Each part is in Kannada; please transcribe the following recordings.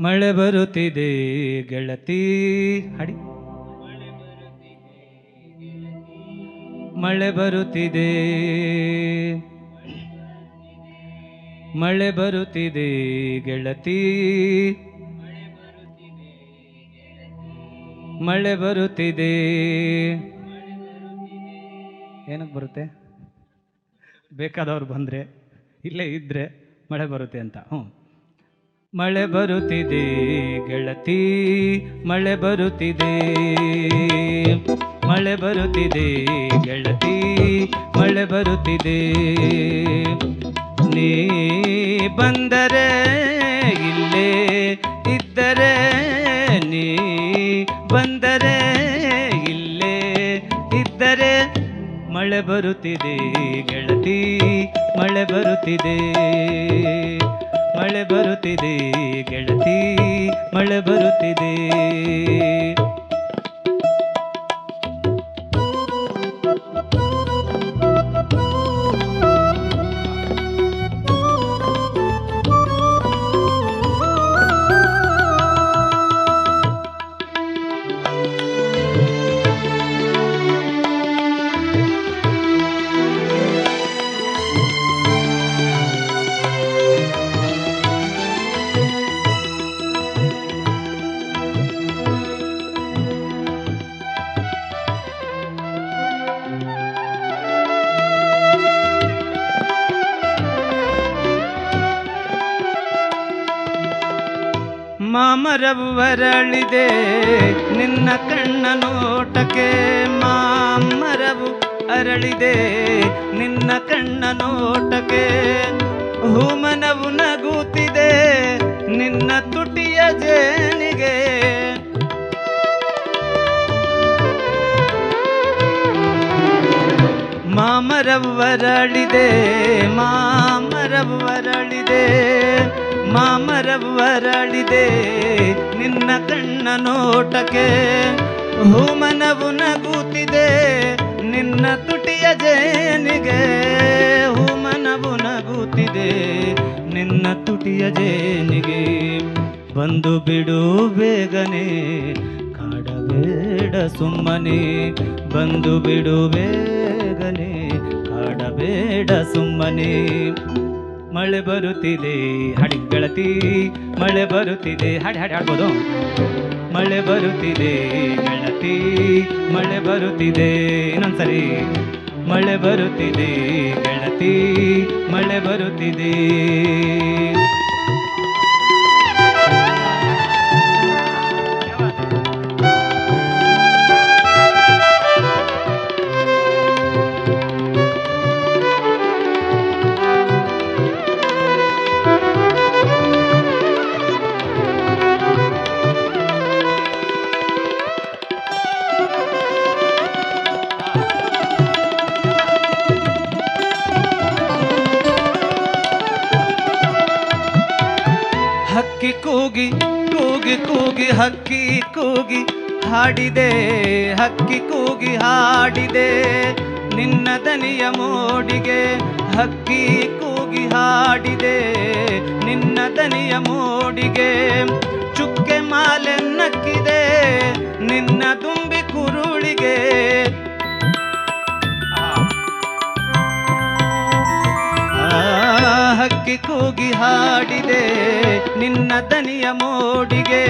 ಮಳೆ ಬರುತ್ತಿದೆ, ಗೆಳತಿ. ಹಡಿ. ಮಳೆ ಬರುತ್ತಿದೆ. ಮಳೆ ಬರುತ್ತಿದೆ, ಗೆಳತಿ. ಮಳೆ ಬರುತ್ತಿದೆ. ಏನಕ್ಕೆ ಬರುತ್ತೆ? ಬೇಕಾದವ್ರು ಬಂದರೆ, ಇಲ್ಲೇ ಇದ್ದರೆ ಮಳೆ ಬರುತ್ತೆ ಅಂತ. ಹ್ಞೂ ಮಳೆ ಬರುತ್ತಿದೆ, ಗೆಳತಿ, ಮಳೆ ಬರುತ್ತಿದೆ. ಮಳೆ ಬರುತ್ತಿದೆ, ಗೆಳತಿ, ಮಳೆ ಬರುತ್ತಿದೆ. ನೀ ಬಂದರೆ ಇಲ್ಲೇ ಇದ್ದರೆ, ನೀ ಬಂದರೆ ಇಲ್ಲೇ ಇದ್ದರೆ, ಮಳೆ ಬರುತ್ತಿದೆ, ಗೆಳತಿ, ಮಳೆ ಬರುತ್ತಿದೆ. ಮಳೆ ಬರುತ್ತಿದೆ ಗೆಳತಿ ಮಳೆ ಬರುತ್ತಿದೆ. ಮಾಮರವು ಬರಳಿದೆ ನಿನ್ನ ಕಣ್ಣ ನೋಟಕ್ಕೆ ಮಾಮರವು ಅರಳಿದೆ ನಿನ್ನ ಕಣ್ಣ ನೋಟಕ್ಕೆ ಹೂಮನವು ನಗುತ್ತಿದೆ. ನಿನ್ನ ತುಟಿಯ ಜೇನಿಗೆ ಮಾಮರವು ಅರಳಿದೆ ಮಾಮರವು ಅರಳಿದೆ. ಮಾಮರವು ಅರಳಿದೆ ನಿನ್ನ ಕಣ್ಣ ನೋಟಕ್ಕೆ ಹೂಮನವು ನಗುತ್ತಿದೆ. ನಿನ್ನ ತುಟಿಯ ಜೇನಿಗೆ ಹೂಮನವು ನಗುತ್ತಿದೆ. ನಿನ್ನ ತುಟಿಯ ಜೇನಿಗೆ ಬಂದು ಬಿಡು ಬೇಗನೆ. ಕಾಡಬೇಡ ಸುಮ್ಮನೆ. ಬಂದು ಬಿಡು ಬೇಗನೆ. ಕಾಡಬೇಡ ಸುಮ್ಮನೆ. ಮಳೆ ಬರುತ್ತಿದೆ ಹಾಡಿ ಗೆಳತಿ ಮಳೆ ಬರುತ್ತಿದೆ, ಹಾಡಿ ಹಾಡಿ ಹಾಡ್ಬೋದು. ಮಳೆ ಬರುತ್ತಿದೆ ಗೆಳತಿ ಮಳೆ ಬರುತ್ತಿದೆ, ಇನ್ನೊಂದ್ಸರಿ. ಮಳೆ ಬರುತ್ತಿದೆ ಗೆಳತಿ ಮಳೆ ಬರುತ್ತಿದೆ. ಕೂಗಿ ಕೂಗಿ ಕೂಗಿ ಹಕ್ಕಿ ಕೂಗಿ ಹಾಡಿದೆ, ಹಕ್ಕಿ ಕೂಗಿ ಹಾಡಿದೆ. ನಿನ್ನ ದನಿಯ ಮೋಡಿಗೆ ಹಕ್ಕಿ ಕೂಗಿ ಹಾಡಿದೆ. ನಿನ್ನ ದನಿಯ ಮೋಡಿಗೆ ಚುಕ್ಕೆ ಮಾಲೆ ನಕ್ಕಿದೆ ನಿನ್ನ ತುಂಬಿ ಕುರುಳಿಗೆ ಹಕ್ಕಿ ಕೂಗಿ ಹಾಡಿದೆ ನಿನ್ನ ದನಿಯ ಮೋಡಿಗೆ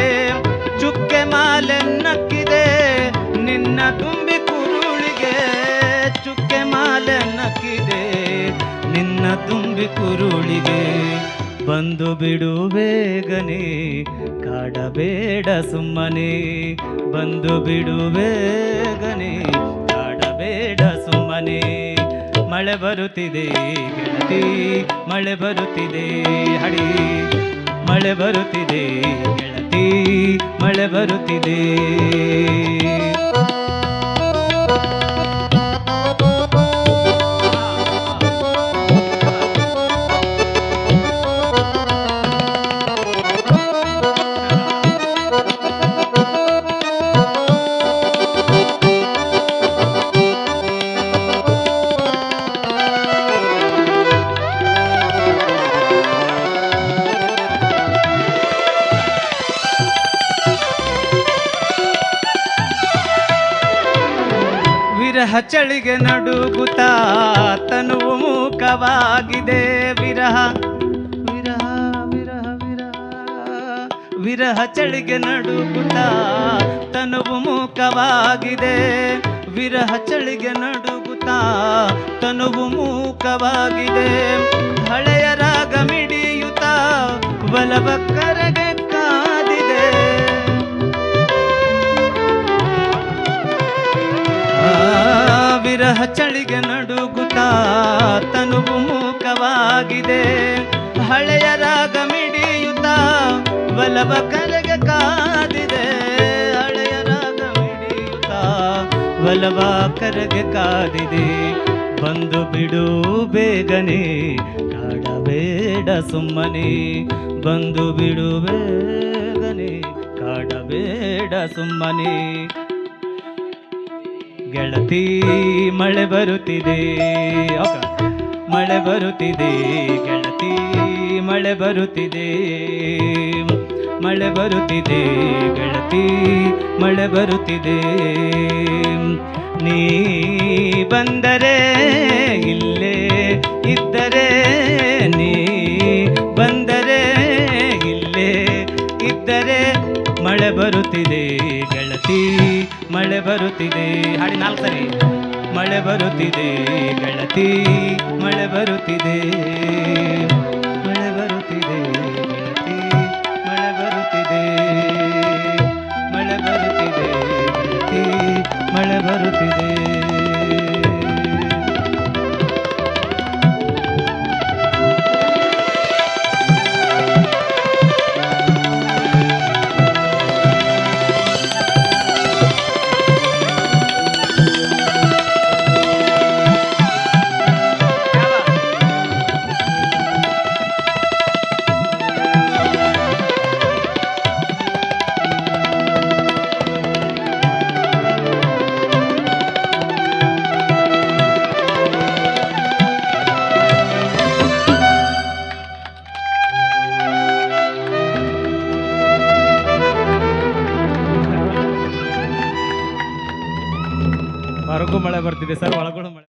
ಚುಕ್ಕೆ ಮಾಲೆ ನಕ್ಕಿದೆ ನಿನ್ನ ತುಂಬಿ ಕುರುಳಿಗೆ ಚುಕ್ಕೆ ಮಾಲೆ ನಕ್ಕಿದೆ ನಿನ್ನ ತುಂಬಿ ಕುರುಳಿಗೆ ಬಂದು ಬಿಡು ಬೇಗನೆ, ಕಾಡಬೇಡ ಸುಮ್ಮನೆ. ಬಂದು ಬಿಡು ಬೇಗನೆ, ಕಾಡಬೇಡ ಮಳೆ ಬರುತ್ತಿದೆ ಗೆಳತಿ. ಮಳೆ ಬರುತ್ತಿದೆ ಹಡಿ. ಮಳೆ ಬರುತ್ತಿದೆ ಗೆಳತಿ. ಮಳೆ ಬರುತ್ತಿದೆ. ವಿರಹ ಚಳಿಗೆ ನಡುಗುತ್ತಾ ತನುವು ಮೂಕವಾಗಿದೆ. ವಿರಹ ವಿರಹ ವಿರಹ ವಿರಹ. ವಿರಹ ಚಳಿಗೆ ನಡುಗುತ್ತಾ ತನುವು ಮೂಕವಾಗಿದೆ. ವಿರಹ ಚಳಿಗೆ ನಡುಗುತ್ತಾ ತನುವು ಮೂಕವಾಗಿದೆ. ಹಳೆಯ ರಾಗ ಮಿಡಿಯುತ್ತ ಬಲವ ಚಳಿಗೆ ನಡುಗುತ್ತಾ ತನುವು ಮೂಕವಾಗಿದೆ. ಹಳೆಯ ರಾಗ ಮಿಡಿಯುತ್ತ ಬಲವ ಕಲೆಗೆ ಕಾದಿದೆ. ಹಳೆಯ ರಾಗ ಮಿಡಿಯುತ್ತ ಬಲವ ಕರೆಗೆ ಕಾದಿದೆ. ಬಂದು ಬಿಡು ಬೇಗನೆ, ಕಾಡಬೇಡ ಸುಮ್ಮನೆ. ಬಂದು ಬಿಡು ಬೇಗನೆ, ಕಾಡಬೇಡ ಸುಮ್ಮನೆ. ಗೆಳತಿ, ಮಳೆ ಬರುತ್ತಿದೆ. ಮಳೆ ಬರುತ್ತಿದೆ. ಗೆಳತಿ, ಮಳೆ ಬರುತ್ತಿದೆ. ಮಳೆ ಬರುತ್ತಿದೆ. ಗೆಳತಿ, ಮಳೆ ಬರುತ್ತಿದೆ. ನೀ ಬಂದರೆ ಇಲ್ಲೇ ಇದ್ದರೆ, ನೀ ಬಂದರೆ ಇಲ್ಲೇ ಇದ್ದರೆ ಮಳೆ ಬರುತ್ತಿದೆ. ಗೆಳತಿ ಮಳೆ ಬರುತ್ತಿದೆ. ಹಾಡಿ ನಾಲ್ಕು ಸರಿ ಮಳೆ ಬರುತ್ತಿದೆ. ಗೆಳತಿ ಮಳೆ ಬರುತ್ತಿದೆ. ಹೊರಗೂ ಮಳೆ ಬರ್ತಿದೆ ಸರ್ ಒಳಗೂ ಮಳೆ